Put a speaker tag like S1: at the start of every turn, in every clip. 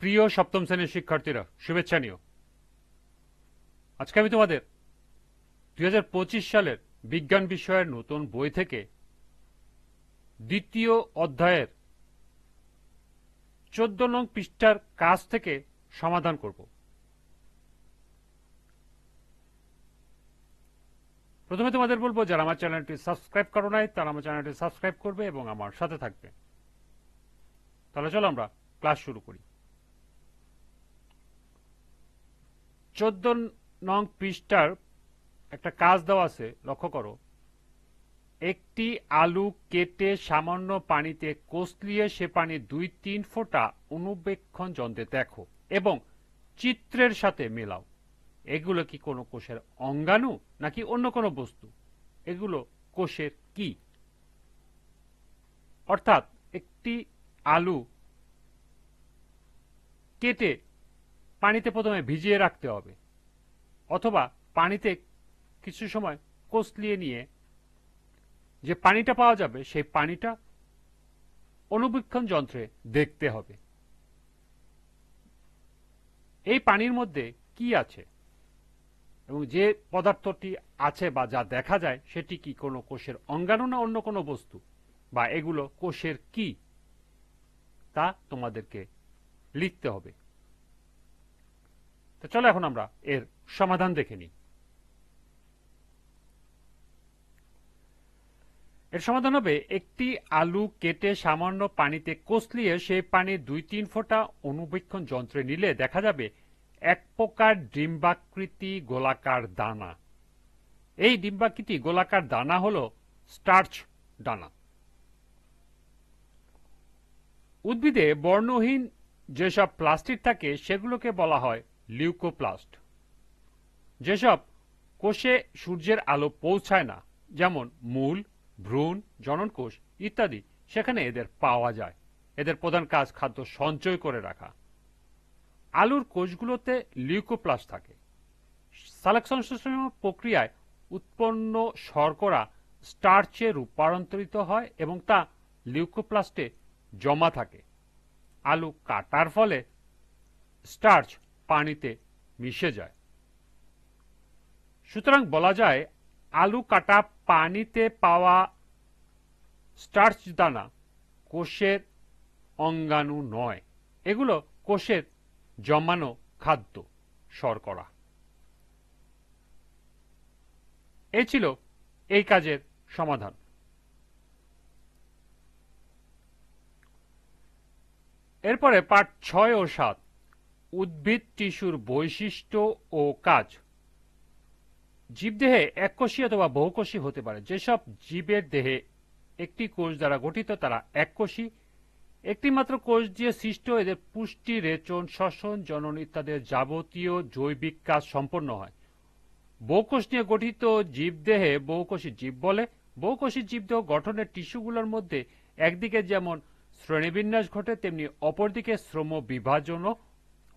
S1: প্রিয় সপ্তম শ্রেণির শিক্ষার্থীরা, শুভেচ্ছা নিও। আজকে আমি তোমাদের দু হাজার পঁচিশ সালের বিজ্ঞান বিষয়ের নতুন বই থেকে দ্বিতীয় অধ্যায়ের চোদ্দ নং পৃষ্ঠার কাজ থেকে সমাধান করব। প্রথমে তোমাদের বলব, যারা আমার চ্যানেলটি সাবস্ক্রাইব করো নাই, তারা আমার চ্যানেলটি সাবস্ক্রাইব করবে এবং আমার সাথে থাকবে। তাহলে চলো আমরা ক্লাস শুরু করি। চোদ্দ নং পৃষ্ঠার একটা কাজ দেওয়া আছে, লক্ষ্য করো। একটি আলু কেটে সামান্য পানিতে কষলিয়ে সে পানি দুই তিন ফোঁটা অনুবেক্ষণ যন্ত্রে দেখো এবং চিত্রের সাথে মেলাও। এগুলো কি কোনো কোষের অঙ্গাণু নাকি অন্য কোনো বস্তু? এগুলো কোষের কি? অর্থাৎ একটি আলু কেটে পানিতে প্রথমে ভিজিয়ে রাখতে হবে। অথবা পানিতে কিছু সময় কষলিয়ে নিয়ে যে পানিটা পাওয়া যাবে, সেই পানিটা অনুবীক্ষণ যন্ত্রে দেখতে হবে। এই পানির মধ্যে কি আছে? এবং যে পদার্থটি আছে বা যা দেখা যায়, সেটি কি কোনো কোষের অঙ্গাণু না অন্য কোনো বস্তু? বা এগুলো কোষের কি? তা তোমাদেরকে লিখতে হবে। তো চলো এখন আমরা এর সমাধান দেখে নিই। এর সমাধান হবে, একটি আলু কেটে সামান্য পানিতে কষলিয়ে সেই পানি দুই তিন ফোঁটা অনুবীক্ষণ যন্ত্রে নিলে দেখা যাবে এক প্রকার ডিম্বাকৃতি গোলাকার দানা। এই ডিম্বাকৃতি গোলাকার দানা হল স্টার্চ দানা। উদ্ভিদে বর্ণহীন যেসব প্লাস্টিক থাকে, সেগুলোকে বলা হয় লিউকোপ্লাস্ট। যেসব কোষে সূর্যের আলো পৌঁছায় না, যেমন মূল, ভ্রূণ, জননকোষ ইত্যাদি, সেখানে এদের পাওয়া যায়। এদের প্রধান কাজ খাদ্য সঞ্চয় করে রাখা। আলুর কোষগুলোতে লিউকোপ্লাস্ট থাকে। সালেক সংশ্লেষণ প্রক্রিয়ায় উৎপন্ন শর্করা স্টার্চে রূপান্তরিত হয় এবং তা লিউকোপ্লাস্টে জমা থাকে। আলু কাটার ফলে স্টার্চ পানিতে মিশে যায়। সুতরাং বলা যায়, আলু কাটা পানিতে পাওয়া স্টার্চ দানা কোষের অঙ্গাণু নয়। এগুলো কোষের জমানো খাদ্য, শর্করা। এ ছিল এই কাজের সমাধান। এরপরে পাঠ ছয় ও সাত। উদ্ভিদ, টিস্যুর বৈশিষ্ট্য ও কাজ। জীবদেহে এককোষী অথবা বহুকোষী হতে পারে। যেসব জীবের দেহে একটি কোষ দ্বারা গঠিত, তারা এককোষী। একটি মাত্র কোষ দিয়ে সৃষ্ট এদের পুষ্টি, রেচন, শ্বসন, জনন ইত্যাদির যাবতীয় জৈবিক কাজ সম্পন্ন হয়। বহুকোষ নিয়ে গঠিত জীবদেহে বহুকোষী জীব বলে। বহুকোষী জীবদেহ গঠনের টিস্যুগুলোর মধ্যে একদিকে যেমন শ্রেণীবিন্যাস ঘটে, তেমনি অপরদিকে শ্রম বিভাজনও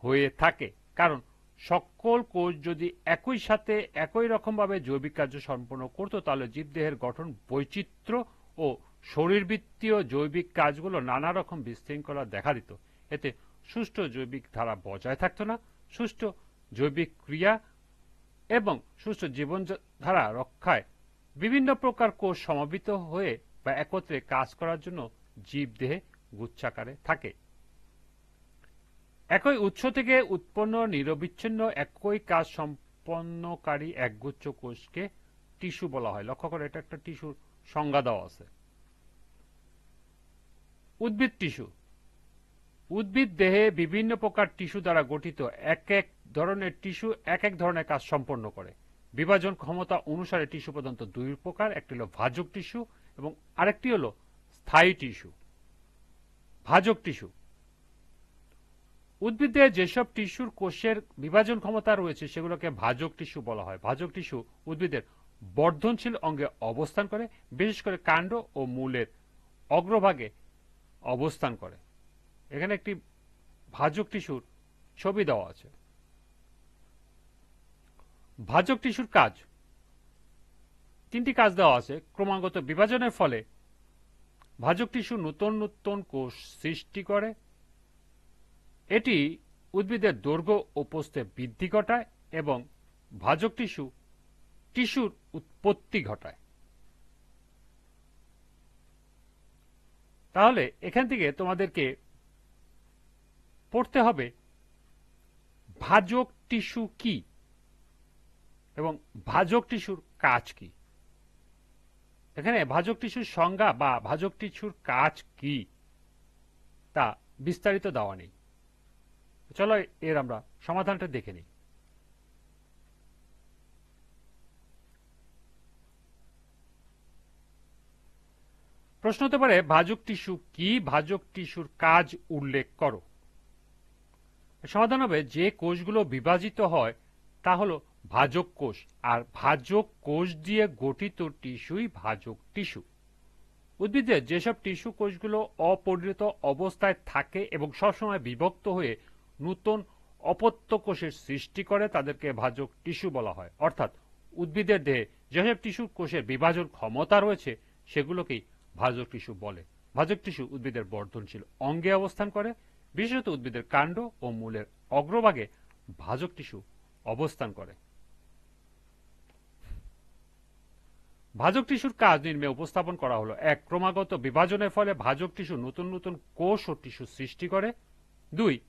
S1: হয়ে থাকে। কারণ সকল কোষ যদি একই সাথে একই রকমভাবে জৈবিক কার্য সম্পন্ন করত, তাহলে জীবদেহের গঠন বৈচিত্র্য ও শরীরবৃত্তীয় জৈবিক কাজগুলো নানা রকম বিশৃঙ্খলা দেখা দিত। এতে সুষ্ঠু জৈবিক ধারা বজায় থাকতো না, সুষ্ঠু জৈবিক ক্রিয়া এবং সুষ্ঠু জীবনধারা রক্ষায় বিভিন্ন প্রকার কোষ সমবেত হয়ে বা একত্রে কাজ করার জন্য জীবদেহে গুচ্ছাকারে থাকে। একই উৎস থেকে উৎপন্ন, নিরবিচ্ছিন্ন, একই কাজ সম্পন্নকারী একগুচ্ছ কোষকে টিস্যু বলা হয়। লক্ষ্য করে, এটা একটা টিস্যুর সংজ্ঞা দেওয়া আছে। উদ্ভিদ টিস্যু। উদ্ভিদ দেহে বিভিন্ন প্রকার টিস্যু দ্বারা গঠিত। এক এক ধরনের টিস্যু এক এক ধরনের কাজ সম্পন্ন করে। বিভাজন ক্ষমতা অনুসারে টিস্যু প্রধানত দুই প্রকার, একটি হলো ভাজক টিস্যু এবং আরেকটি হলো স্থায়ী টিস্যু। ভাজক টিস্যু। উদ্ভিদে যেসব টিস্যুর কোষের বিভাজন ক্ষমতা রয়েছে, সেগুলোকে ভাজক টিস্যু বলা হয়। ভাজক টিস্যু উদ্ভিদের বর্ধনশীল অঙ্গে অবস্থান করে, বিশেষ করে কাণ্ড ও মূলের অগ্রভাগে অবস্থান করে। এখানে একটি ভাজক টিস্যুর ছবি দেওয়া আছে। ভাজক টিস্যুর কাজ। তিনটি কাজ দেওয়া আছে। ক্রমাগত বিভাজনের ফলে ভাজক টিস্যু নতুন নতুন কোষ সৃষ্টি করে এটি উদ্ভিদের দৈর্ঘ্য ও পোস্তে বৃদ্ধি ঘটায় এবং ভাজক টিস্যু, টিস্যুর উৎপত্তি ঘটায়। তাহলে এখান থেকে তোমাদেরকে পড়তে হবে, ভাজক টিস্যু কি এবং ভাজক টিস্যুর কাজ কি? এখানে ভাজক টিস্যুর সংজ্ঞা বা ভাজক টিস্যুর কাজ কি তা বিস্তারিত দেওয়া নেই। চলো এর আমরা সমাধানটা দেখে নিই। প্রশ্ন হতে পারে, ভাজক টিস্যু কি? ভাজক টিস্যুর কাজ উল্লেখ করো। সমাধান হবে, যে কোষগুলো বিভাজিত হয়, তা হলো ভাজক কোষ, আর ভাজক কোষ দিয়ে গঠিত টিস্যুই ভাজক টিস্যু। উদ্ভিদের যেসব টিস্যু কোষগুলো অপরিণত অবস্থায় থাকে এবং সবসময় বিভক্ত হয়ে নূতন অপত্য কোষের সৃষ্টি করে তাদেরকে ভাজক টিস্যু বলা হয়। অর্থাৎ উদ্ভিদের দেহে যেসব টিস্যু কোষের বিভাজন ক্ষমতা রয়েছে, সেগুলোকেই ভাজক টিস্যু বলে। ভাজক টিস্যু উদ্ভিদের বর্ধনশীল অঙ্গে অবস্থান করে, বিশেষত উদ্ভিদের কাণ্ড ও মূলের অগ্রভাগে ভাজক টিস্যু অবস্থান করে। ভাজক টিস্যুর কাজ নির্মে উপস্থাপন করা হলো এক ক্রমাগত বিভাজনের ফলে ভাজক টিস্যু নতুন নতুন কোষ ও টিস্যু সৃষ্টি করে। দুই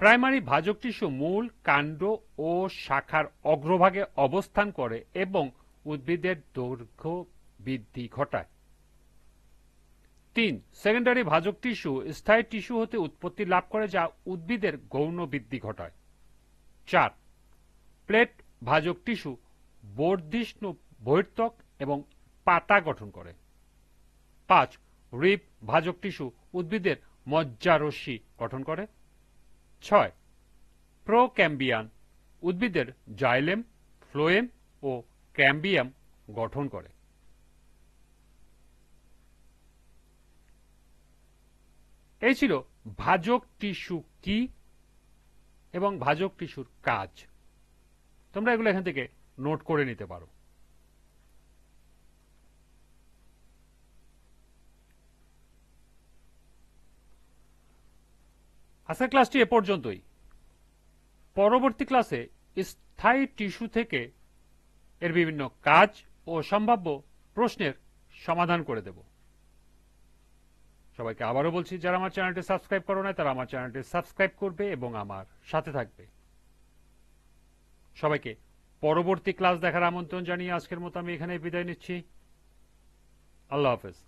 S1: প্রাইমারি ভাজক টিস্যু মূল, কাণ্ড ও শাখার অগ্রভাগে অবস্থান করে এবং উদ্ভিদের দৈর্ঘ্য বৃদ্ধি ঘটায়। তিন সেকেন্ডারি ভাজক টিস্যু স্থায়ী টিস্যু হতে উৎপত্তি লাভ করে যা উদ্ভিদের গৌণ বৃদ্ধি ঘটায়। চার, প্লেট ভাজক টিস্যু বর্ধিষ্ণু বহির্ত্বক এবং পাতা গঠন করে। পাঁচ রিপ ভাজক টিস্যু উদ্ভিদের মজ্জারশ্মি গঠন করে। ছয়, প্রোক্যাম্বিয়ান উদ্ভিদের জাইলেম, ফ্লোয়েম ও ক্যাম্বিয়াম গঠন করে। এই ছিল ভাজক টিস্যু কি এবং ভাজক টিস্যুর কাজ। তোমরা এগুলো এখান থেকে নোট করে নিতে পারো। আজকের ক্লাসটি এ পর্যন্তই। পরবর্তী ক্লাসে স্থায়ী টিস্যু থেকে এর বিভিন্ন কাজ ও সম্ভাব্য প্রশ্নের সমাধান করে দেব। সবাইকে আবারও বলছি, যারা আমার চ্যানেলটি সাবস্ক্রাইব করো না তারা আমার চ্যানেলটি সাবস্ক্রাইব করবে এবং আমার সাথে থাকবে। সবাইকে পরবর্তী ক্লাস দেখার আমন্ত্রণ জানিয়ে আজকের মতো আমি এখানে বিদায় নিচ্ছি। আল্লাহ হাফেজ।